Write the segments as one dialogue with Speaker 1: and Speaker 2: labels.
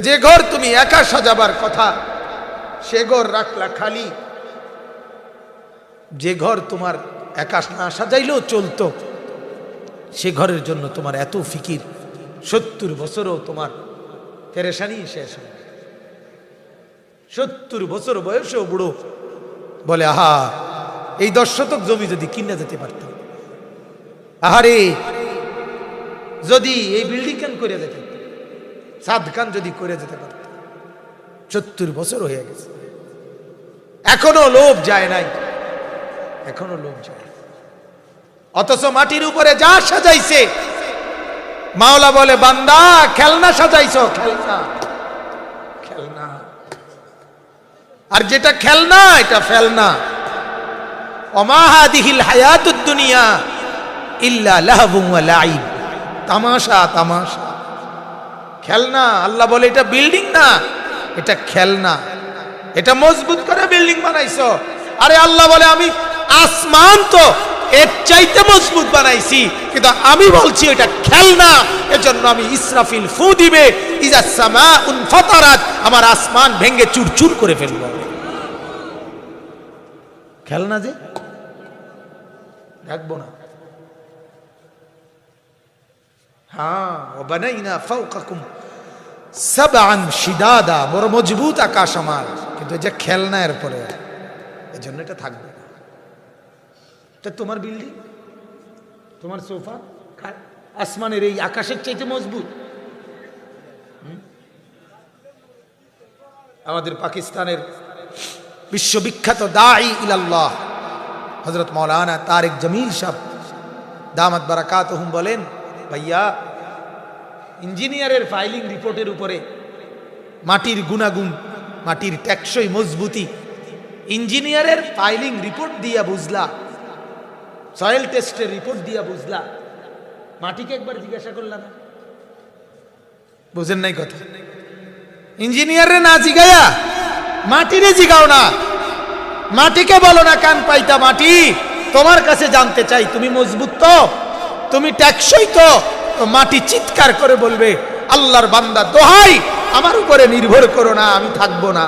Speaker 1: যে ঘর তুমি একা সাজাবার কথা, সে ঘর রাখলা খালি। যে ঘর তোমার একা না সাজাইলেও চলতো, সে ঘরের জন্য তোমার এত ফিকির, সত্তর বছরও তোমার পেরেশানি শেষ হয় সত্তর বছর বয়সেও বুড়ো, বলে, আহা, এই দশ শতক জমি যদি কিনে যেতে পারতাম। আহারে, যদি এই বিল্ডিং কেন করে যেতে সাদ খান যদি করে যেতে পারত। সত্তর বছর হয়ে গেছে। এখনও লোভ যায় নাই। এখনও লোভ যায়। অথচ মাটির উপরে যা সাজাইছে, মাওলা বলে, বান্দা, খেলনা সাজাইছ, খেলনা খেলনা। আর যেটা খেলনা, এটা ফেলনা। অমাহাদিহিল হায়াতুদ দুনিয়া ইল্লা লাহবুম লাইব তামাশা তামাশা। খেলনা, আল্লাহ বলে এটা বিল্ডিং না, এটা খেলনা। এটা মজবুত করে বিল্ডিং বানাইছো। আরে আল্লাহ বলে আমি আসমান তো এর চাইতে মজবুত বানাইছি, কিন্তু আমি বলছি এটা খেলনা, এজন্য আমি ইসরাফিল ফু দিবে আমার আসমান ভেঙে চুরচুর করে ফেলব। খেলনা যে? রাখব না। হ্যাঁ ও বানাইনা ফাওকাকুম সাবআন শিদাদা বড় মজবুত আকাশ আমার। কিন্তু যে খেলনা এর পরে এই জন্য এটা থাকবে না। এটা তোমার বিল্ডিং তোমার সোফা আসমানের এই আকাশের চাইতে মজবুত? আমাদের পাকিস্তানের বিশ্ববিখ্যাত দাঈ ইলাল্লাহ হজরত মৌলানা তারেক জমিল সাহ দামাত বারাকাত বলেন ভাইয়া ইঞ্জিনিয়ারের ফাইলিং রিপোর্টের উপরে মাটির গুণাগুণ মাটির টেকসই মজবুতি ইঞ্জিনিয়ারের ফাইলিং রিপোর্ট দিয়া বুঝলা সয়েল টেস্টের রিপোর্ট দিয়া বুঝলা মাটিকে একবার জিজ্ঞাসা করলাম বুঝেন নাই কথা ইঞ্জিনিয়ারে না জিগায়া মাটিরে জিগাও না মাটিকে বলো না কান পাইতা মাটি তোমার কাছে জানতে চাই তুমি মজবুত তো তুমি ট্যাক্সই তো মাটি চিৎকার করে বলবে, আল্লাহর বান্দা দোহাই, আমার উপরে নির্ভর করো না, আমি থাকব না।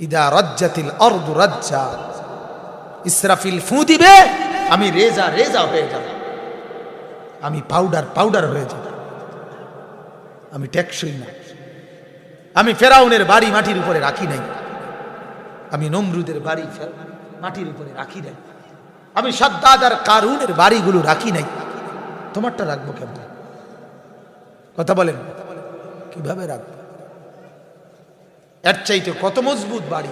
Speaker 1: ইদা রজ্জাতিল অর্দু রজ্জা, ইসরাফিল ফু দিবে, আমি রেজা রেজা হয়ে যাব। আমি পাউডার পাউডার হয়ে যাব। আমি ট্যাক্সই না। আমি ফেরাউনের বাড়ি মাটির উপরে রাখি নাই। আমি নমরুদের বাড়ি মাটির উপরে রাখি নাই। আমি সাদ্দাদ আর কারুনের বাড়িগুলো রাখি নাই। তোমারটা রাখব কেমন? কথা বলেন। কীভাবে রাখব? এর চাইতে কত মজবুত বাড়ি?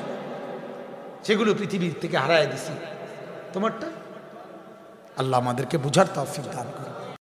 Speaker 1: সেগুলো পৃথিবীর থেকে হারায় দিছি। তোমারটা? আল্লাহ আমাদেরকে বুঝার তফিক দান করুন।